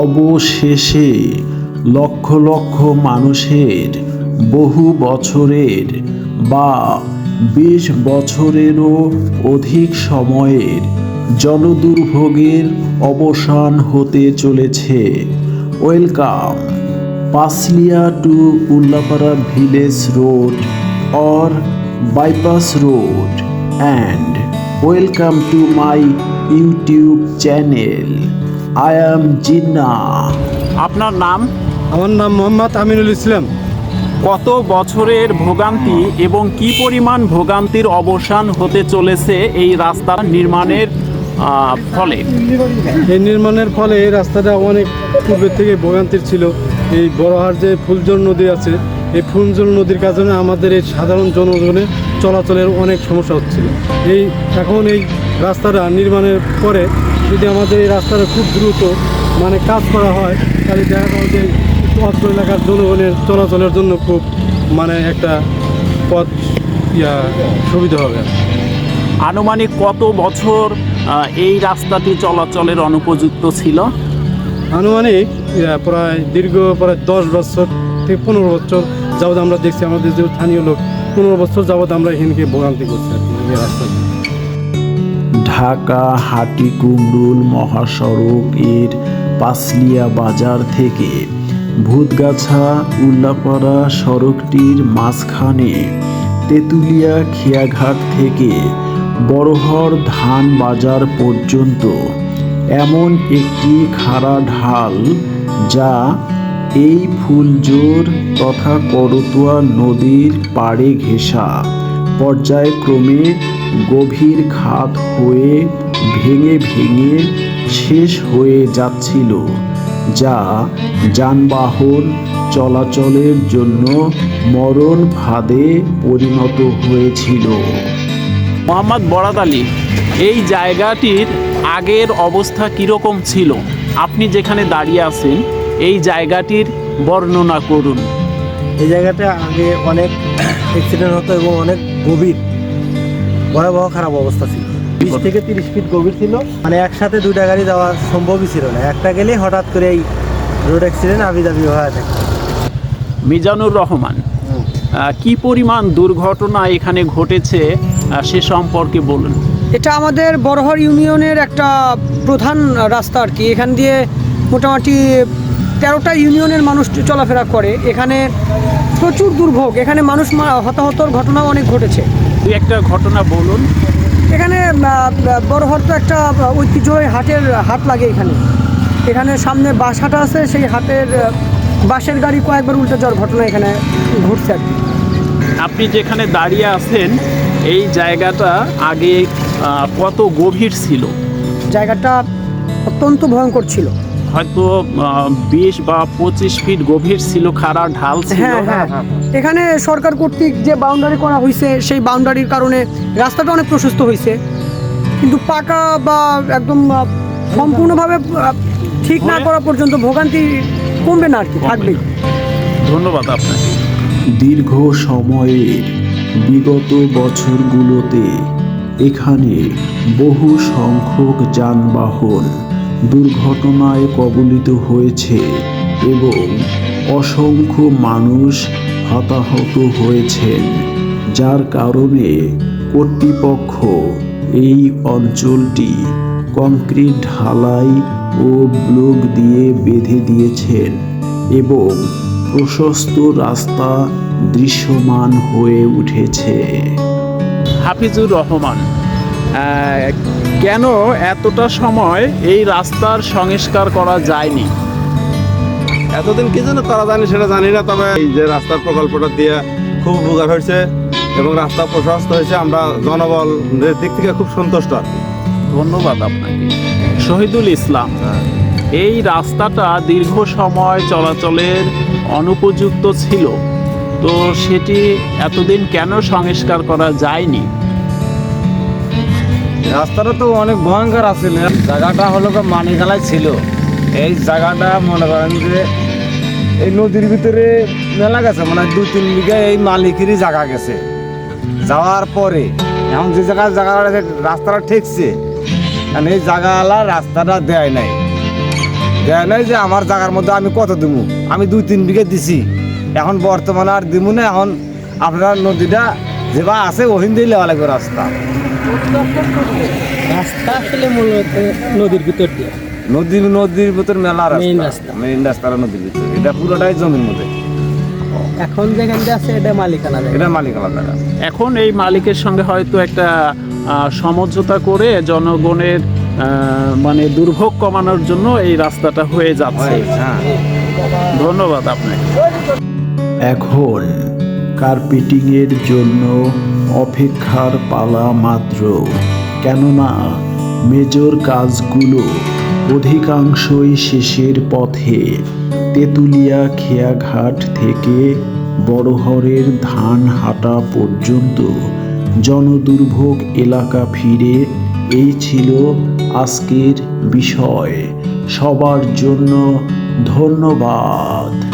অবশেষে লক্ষ লক্ষ মানুষের বহু বছরের বা বিশ বছরেরও অধিক সময়ের জনদুর্ভোগের অবসান হতে চলেছে। Welcome. Pasliya to Ullapara village road or bypass road and welcome to my YouTube channel i am jinnah. আপনার নাম? আমার নাম মোহাম্মদ আমিনুল ইসলাম। কত বছরের ভোগান্তি এবং কি পরিমাণ ভোগান্তির অবসান হতে চলেছে এই রাস্তা নির্মাণের ফলে? এই নির্মাণের ফলে এই রাস্তাটা অনেক পূর্বের থেকে ভোগান্তির ছিল। এই বড়হার যে ফুলজল নদী আছে এই ফুলজল নদীর কারণে আমাদের এই সাধারণ জনগণের চলাচলের অনেক সমস্যা হচ্ছিল। এই এখন এই রাস্তাটা নির্মাণের পরে যদি আমাদের এই রাস্তাটা খুব দ্রুত মানে কাজ করা হয় তাহলে দেখা যাবে যে অত্র এলাকার জনগণের চলাচলের জন্য খুব মানে একটা পথ ইয়া সুবিধা হবে। আনুমানিক কত বছর এই রাস্তাটি চলাচলের অনুপযুক্ত ছিল? আনুমানিক প্রায় দীর্ঘ প্রায় দশ বছর থেকে পনেরো বছর যাবৎ আমরা দেখছি আমাদের যে স্থানীয় লোক পনেরো বছর যাবৎ আমরা এখানকে ভোগান্তি করছি এই রাস্তা ঢাকা হাটিকুমরুল মহাসড়ক, এর পাসলিয়া বাজার থেকে ভূতগাছা, উল্লাপাড়া সড়কটির মাঝখানে তেঁতুলিয়া খেয়াঘাট থেকে বড়হর ধান বাজার পর্যন্ত এমন একটি খাড়া ঢাল যা এই ফুলজোর তথা করতোয়া নদীর পাড়ে ঘেঁষা। পর্যায়ক্রমে গভীর খাত হয়ে ভেঙে ভেঙে শেষ হয়ে যাচ্ছিল যা যানবাহন চলাচলের জন্য মরণ ফাঁদে পরিণত হয়েছিল। মোহাম্মদ বরাদ আলী এই জায়গাটির আগের অবস্থা কীরকম ছিল? আপনি যেখানে দাঁড়িয়ে আছেন এই জায়গাটির বর্ণনা করুন। এই জায়গাটা আগে অনেক অ্যাক্সিডেন্ট হতো এবং অনেক গভীর। ভয়াবহ খারাপ অবস্থা ছিল। বিশ থেকে তিরিশ ফিট গভীর ছিল। মানে একসাথে দুইটা গাড়ি যাওয়া সম্ভবই ছিল না। একটা গেলেই হঠাৎ করে এই রোড অ্যাক্সিডেন্ট আবি দাবি হয়ে থাকে মিজানুর রহমান কি পরিমাণ দুর্ঘটনা এখানে ঘটেছে সে সম্পর্কে বলুন। এটা আমাদের বড়হর ইউনিয়নের একটা প্রধান রাস্তা আর কি। এখান দিয়ে মোটামুটি তেরোটা ইউনিয়নের মানুষ চলাফেরা করে। এখানে প্রচুর দুর্ভোগ। এখানে মানুষ হতাহতর ঘটনাও অনেক ঘটেছে। একটা ঘটনা বলুন। এখানে বড়হর তো একটা ঐতিহ্যবাহী হাটের হাট লাগে এখানে। এখানে সামনে বাস হাট আছে সেই হাটের বাসের গাড়ি কয়েকবার উল্টে যাওয়ার ঘটনা এখানে ঘটছে আর কি। আপনি যেখানে দাঁড়িয়ে আছেন এই জায়গাটা আগে কত গভীর ছিল? জায়গাটা অত্যন্ত ভয়ঙ্কর ছিল। হয়তো বিশ বা পঁচিশ ফিট গভীর ছিল খাড়া ঢাল ছিল। হ্যাঁ হ্যাঁ। এখানে সরকার কর্তৃক যে বাউন্ডারি করা হয়েছে সেই বাউন্ডারির কারণে রাস্তাটা অনেক প্রশস্ত হয়েছে কিন্তু পাকা বা একদম সম্পূর্ণভাবে ঠিক না করা পর্যন্ত ভোগান্তি কমবে না আর কি থাকবেই। ধন্যবাদ আপনাকে। দীর্ঘ সময়ের বিগত বছরগুলোতে এখানে বহু সংখ্যক যানবাহন দুর্ঘটনায় কবলিত হয়েছে এবং অসংখ্য মানুষ হতাহত হয়েছেন, যার কারণে কর্তৃপক্ষ এই অঞ্চলটি কংক্রিট ঢালাই ও ব্লক দিয়ে বেঁধে দিয়েছেন এবং প্রশস্ত রাস্তা দৃশ্যমান হয়ে উঠেছে। হাফিজুর রহমান কেন এতটা সময় এই রাস্তার সংস্কার করা যায়নি? এতদিন কি জন্য করা জানি সেটা জানি না তবে এই যে রাস্তার প্রকল্পটা দিয়ে খুব উপকার হয়েছে এবং রাস্তা প্রশস্ত হয়েছে আমরা জনবলের দিক থেকে খুব সন্তুষ্ট আর ধন্যবাদ আপনাকে। শহীদুল ইসলাম এই রাস্তাটা দীর্ঘ সময় চলাচলের অনুপযুক্ত ছিল তো সেটি এতদিন কেন সংস্কার করা যায়নি? রাস্তাটা তো অনেক ভয়ঙ্কর আছিল জায়গাটা হলো মানিকালায় ছিল। এই জায়গাটা মনে করেন যে এই নদীর ভিতরে মেলা গেছে মানে দু তিন বিঘা এই মালিকেরই জায়গা গেছে। যাওয়ার পরে, এখন যে জায়গায় জায়গাটা রাস্তাটা ঠেকছে কারণ এই জায়গাওয়ালা রাস্তাটা দেয় নাই। দেয় নাই যে আমার জায়গার মধ্যে আমি কত দিব আমি দুই তিন বিঘে দিছি। এখন বর্তমানে আর দিব না, এখন আপনার নদীটা যেবা আছে ওহিন দিয়ে লেওয়া লাগবে রাস্তা। রাস্তা আসলে মূলত নদীর ভিতর দিয়ে। নদীর নদীর ভিতর মেলা Main রাস্তা। রাস্তা। মেইন রাস্তা নদীর ভিতর। এটা পুরোটাই জমির মধ্যে। এখন আছে এটা মালিকানা এটা মালিক আমার জায়গা। এখন এই মালিকের সঙ্গে হয়তো একটা সমঝোতা করে জনগণের মানে দুর্ভোগ কমানোর জন্য এই রাস্তাটা হয়ে যাচ্ছে। হ্যাঁ। ধন্যবাদ আপনাকে। এখন কার্পেটিংয়ের জন্য অপেক্ষার পালা মাত্র। কেননা মেজর কাজগুলো অধিকাংশই শেষের পথে তেঁতুলিয়া খেয়াঘাট থেকে বড়হরের ধান হাটা পর্যন্ত জনদুর্ভোগ এলাকা ফিরে এই ছিল আজকের বিষয়। সবার জন্য ধন্যবাদ।